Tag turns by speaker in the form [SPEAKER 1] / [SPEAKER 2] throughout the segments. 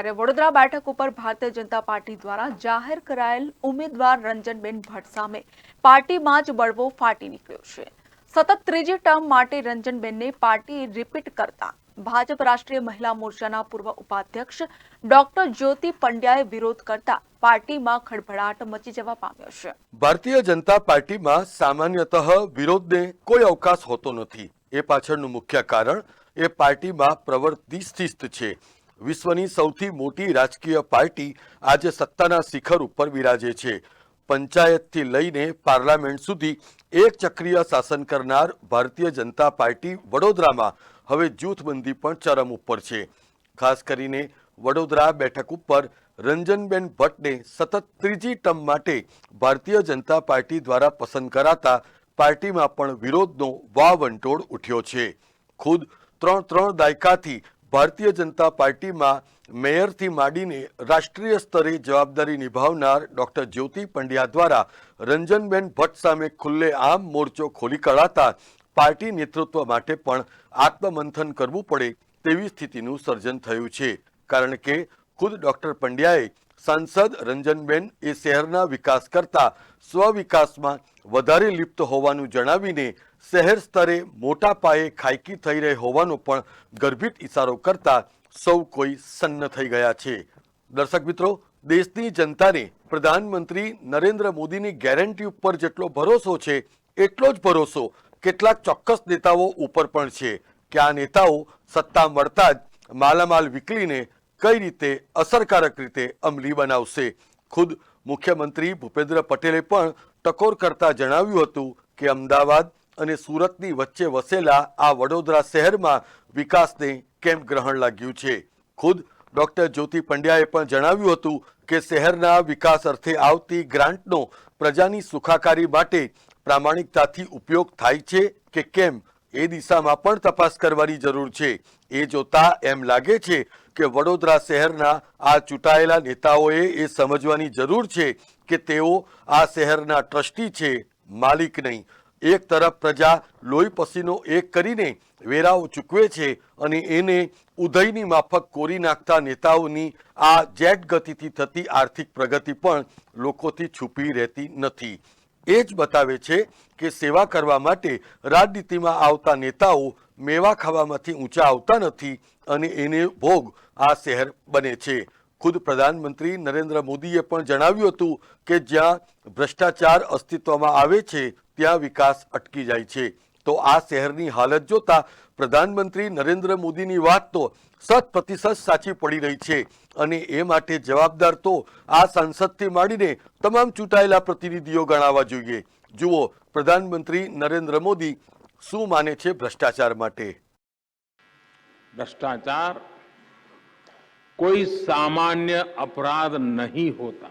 [SPEAKER 1] ત્યારે વડોદરા બેઠક ઉપર ભારતીય જનતા પાર્ટી દ્વારા જાહેર કરાયેલ ઉમેદવાર રંજનબેન ભટ્ટ સામે પાર્ટીમાં જ બળવો ફાટી નીકળ્યો છે. સતત ત્રીજી ટર્મ માટે રંજનબેનને પાર્ટી રિપીટ કરતા ભાજપ રાષ્ટ્રીય મહિલા મોરચાના પૂર્વ ઉપાધ્યક્ષ ડોક્ટર જ્યોતિ પંડ્યાએ વિરોધ કરતા પાર્ટીમાં ખળભળાટ મચી જવા પામ્યો છે.
[SPEAKER 2] ભારતીય જનતા પાર્ટીમાં સામાન્યતઃ વિરોધને કોઈ અવકાશ હોતો નથી. એ પાછળનું મુખ્ય કારણ, એ પાર્ટીમાં પ્રવર્તતી શિસ્ત છે. વિશ્વની સૌથી મોટી રાજકીય પાર્ટી આજે સત્તાના શિખર ઉપર બિરાજે છે. પંચાયતથી લઈને પાર્લામેન્ટ સુધી એક ચક્રીય શાસન કરનાર ભારતીય જનતા પાર્ટી વડોદરામાં હવે જૂથબંધી પણ ચરમ ઉપર છે. ખાસ કરીને વડોદરા બેઠક ઉપર રંજનબેન ભટ્ટને સતત ત્રીજી ટર્મ માટે ભારતીય જનતા પાર્ટી દ્વારા પસંદ કરાતા પાર્ટીમાં પણ વિરોધનો વાવંટોળ ઉઠ્યો છે. ખુદ ત્રણ ત્રણ દાયકાથી ભારતીય જનતા પાર્ટીમાં મેયરથી માંડીને રાષ્ટ્રીય સ્તરે જવાબદારી નિભાવનાર ડોક્ટર જ્યોતિ પંડ્યા દ્વારા રંજનબેન ભટ્ટ સામે ખુલ્લે આમ મોરચો ખોલી કળાતા પાર્ટી નેતૃત્વ માટે પણ આત્મમંથન કરવું પડે તેવી સ્થિતિનું સર્જન થયું છે. કારણ કે ખુદ ડોક્ટર પંડ્યાએ સાંસદ રંજનબેન એ શહેરના વિકાસ કરતા સ્વવિકાસમાં વધારે લિપ્ત હોવાનું જણાવીને શહેર સ્તરે મોટા પાયે ખાયકી થઈ રહી હોવાનો પણ ગર્ભિત ઇશારો કરતા સૌ કોઈ સન્ન થઈ ગયા છે. દર્શક મિત્રો, દેશની જનતાને પ્રધાનમંત્રી નરેન્દ્ર મોદીની ગેરંટી ઉપર જેટલો ભરોસો છે, એટલો જ ભરોસો કેટલાક ચોક્કસ નેતાઓ ઉપર પણ છે. કે આ નેતાઓ સત્તા મળતા જ માલામાલ વિકલીને કઈ રીતે અસરકારક રીતે અમલી બનાવશે? ખુદ મુખ્યમંત્રી ભૂપેન્દ્ર પટેલે પણ ટકોર કરતા જણાવ્યું હતું કે અમદાવાદ અને સુરતની વચ્ચે વસેલા આ વડોદરા શહેરમાં વિકાસને કેમ ગ્રહણ લાગ્યું છે? ખુદ ડોક્ટર જ્યોતિ પંડ્યાએ પણ જણાવ્યું હતું કે શહેરના વિકાસ અર્થે આવતી ગ્રાન્ટનો પ્રજાની સુખાકારી માટે પ્રામાણિકતાથી ઉપયોગ થાય છે કે કેમ? એ દિશામાં પણ તપાસ કરવાની જરૂર છે. એ જોતા એમ લાગે છે કે વડોદરા શહેરના આ ચૂંટાયેલા નેતાઓએ એ સમજવાની જરૂર છે કે તેઓ આ શહેરના ટ્રસ્ટી છે, માલિક નહીં. એક તરફ પ્રજા લોહી પસીનો એક કરીને વેરાઓ ચૂકવે છે અને એને ઉદયની માફક કોરી નાખતા નેતાઓની આ જેટ ગતિથી થતી આર્થિક પ્રગતિ પણ લોકોથી છુપી રહેતી નથી. એ જ બતાવે છે કે સેવા કરવા માટે રાજનીતિમાં આવતા નેતાઓ મેવા ખાવામાંથી ઊંચા આવતા નથી અને એને ભોગ આ શહેર બને છે. ખુદ પ્રધાનમંત્રી નરેન્દ્ર મોદીએ પણ જણાવ્યું હતું કે જ્યાં ભ્રષ્ટાચાર અસ્તિત્વમાં આવે છે, ત્યાં વિકાસ અટકી જાય છે. તો આ શહેરની હાલત જોતા પ્રધાનમંત્રી નરેન્દ્ર મોદીની વાત તો સત પ્રતિશત સાચી પડી રહી છે અને એ માટે જવાબદાર તો આ સંસદથી માંડીને તમામ ચૂંટાયેલા પ્રતિનિધિઓ ગણાવવા જોઈએ. જુઓ, પ્રધાનમંત્રી નરેન્દ્ર મોદી શું માને છે ભ્રષ્ટાચાર માટે?
[SPEAKER 3] ભ્રષ્ટાચાર कोई सामान्य अपराध नहीं होता।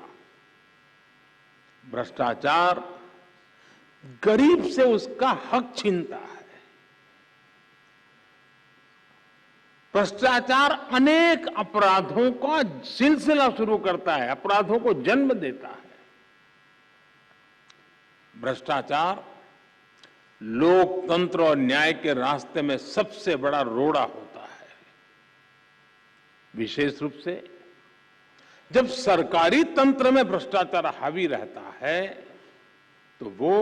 [SPEAKER 3] भ्रष्टाचार गरीब से उसका हक छीनता है। भ्रष्टाचार अनेक अपराधों का सिलसिला शुरू करता है, अपराधों को जन्म देता है। भ्रष्टाचार लोकतंत्र और न्याय के रास्ते में सबसे बड़ा रोड़ा होता है। विशेष रूप से, जब सरकारी तंत्र में भ्रष्टाचार हावी रहता है तो वो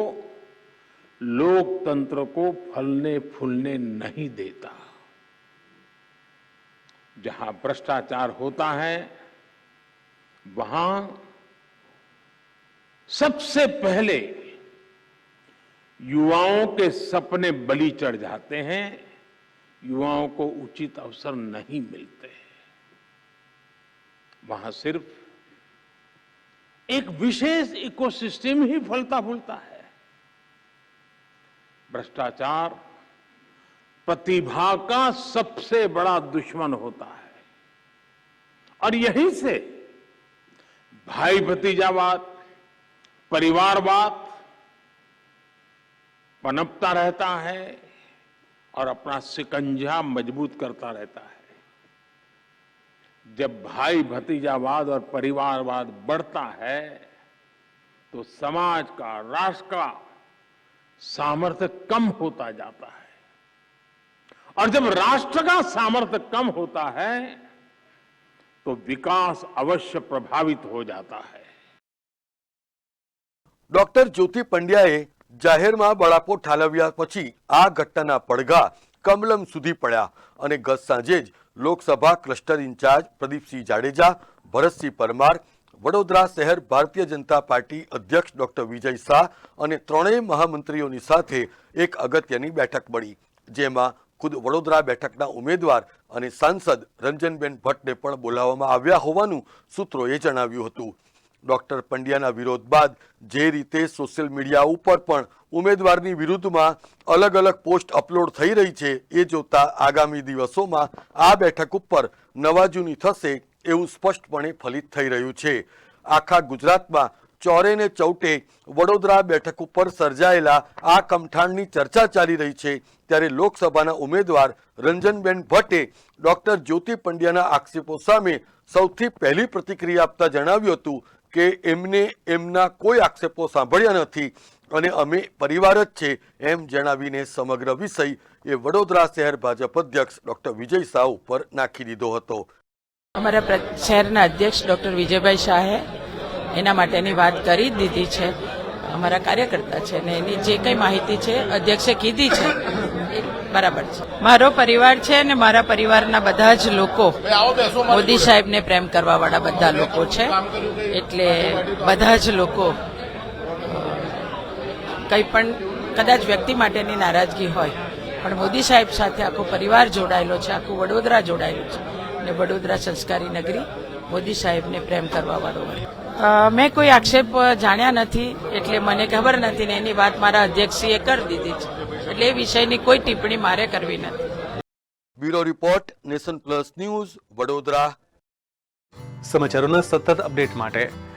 [SPEAKER 3] लोकतंत्र को फलने फूलने नहीं देता। जहाँ भ्रष्टाचार होता है, वहाँ सबसे पहले युवाओं के सपने बलि चढ़ जाते हैं, युवाओं को उचित अवसर नहीं मिलते। वहाँ सिर्फ़ एक विशेष इकोसिस्टम ही फलता फूलता है। भ्रष्टाचार प्रतिभा का सबसे बड़ा दुश्मन होता है। और यहीं से भाई भतीजावाद, परिवारवाद पनपता रहता है और अपना सिकंजा मज़बूत करता रहता है। जब भाई भतीजावाद और परिवारवाद बढ़ता है तो समाज का राष्ट्र का सामर्थ्य कम होता जाता है और जब राष्ट्र का सामर्थ्य कम होता है तो विकास अवश्य प्रभावित हो जाता है
[SPEAKER 2] ડોક્ટર જ્યોતિ પંડ્યાએ જાહેરમાં બળાપો ઠાલવ્યા પછી આ ઘટનાના પડઘા કમલમ સુધી પડ્યા અને ગત સાંજે જ લોકસભા ક્લસ્ટર ઇન્ચાર્જ પ્રદીપસિંહ જાડેજા, ભરતસિંહ પરમાર, વડોદરા શહેર ભારતીય જનતા પાર્ટી અધ્યક્ષ ડોક્ટર વિજય શાહ અને ત્રણેય મહામંત્રીઓની સાથે એક અગત્યની બેઠક મળી, જેમાં ખુદ વડોદરા બેઠકના ઉમેદવાર અને સાંસદ રંજનબેન ભટ્ટને પણ બોલાવવામાં આવ્યા હોવાનું સૂત્રોએ જણાવ્યું હતું. ડોક્ટર પંડ્યાના વિરોધ બાદ જે રીતે સોશિયલ મીડિયા ઉપર પણ ઉમેદવારની વિરુદ્ધમાં અલગ અલગ પોસ્ટ અપલોડ થઈ રહી છે, એ જોતા આગામી દિવસોમાં આ બેઠક ઉપર નવાજૂની થશે એવું સ્પષ્ટપણે ફલિત થઈ રહ્યું છે. આખા ગુજરાતમાં ચોરે ને ચૌટે વડોદરા બેઠક ઉપર સર્જાયેલા આ કમઠાણની ચર્ચા ચાલી રહી છે, ત્યારે લોકસભાના ઉમેદવાર રંજનબેન ભટ્ટે ડોક્ટર જ્યોતિ પંડ્યાના આક્ષેપો સામે સૌથી પહેલી પ્રતિક્રિયા આપતા જણાવ્યું હતું કે એમને એમના કોઈ આક્ષેપો સાંભળ્યા નથી. અને અમે પરિવાર જ છે એમ જણાવીને સમગ્ર વિષય એ વડોદરા શહેર ભાજપ અધ્યક્ષ ડોક્ટર વિજય શાહ ઉપર નાખી દીધો હતો.
[SPEAKER 4] અમારા શહેરના અધ્યક્ષ ડોક્ટર વિજયભાઈ શાહે એના માટેની વાત કરી દીધી છે. અમારા કાર્યકર્તા છે ને એની જે કંઈ માહિતી છે અધ્યક્ષે કીધી છે બરાબર છે. મારો પરિવાર છે અને મારા પરિવારના બધા જ લોકો મોદી સાહેબને પ્રેમ કરવા વાળા બધા લોકો છે. એટલે બધા જ લોકો કંઈ પણ કદાચ વ્યક્તિ માટેની નારાજગી હોય પણ મોદી સાહેબ સાથે આખો પરિવાર જોડાયેલો છે આખું વડોદરા જોડાયેલું છે. અને વડોદરા સંસ્કારી નગરી મોદી સાહેબને પ્રેમ કરવા વાળો હોય. મેં કોઈ આક્ષેપ જાણ્યા નથી એટલે મને ખબર નથી ને એની વાત મારા અધ્યક્ષીએ કરી દીધી છે. એટલે એ વિષયની કોઈ ટિપ્પણી મારે કરવી નથી.
[SPEAKER 2] Bureau report nation plus news Vadodara.
[SPEAKER 5] સમાચારોના સતત અપડેટ માટે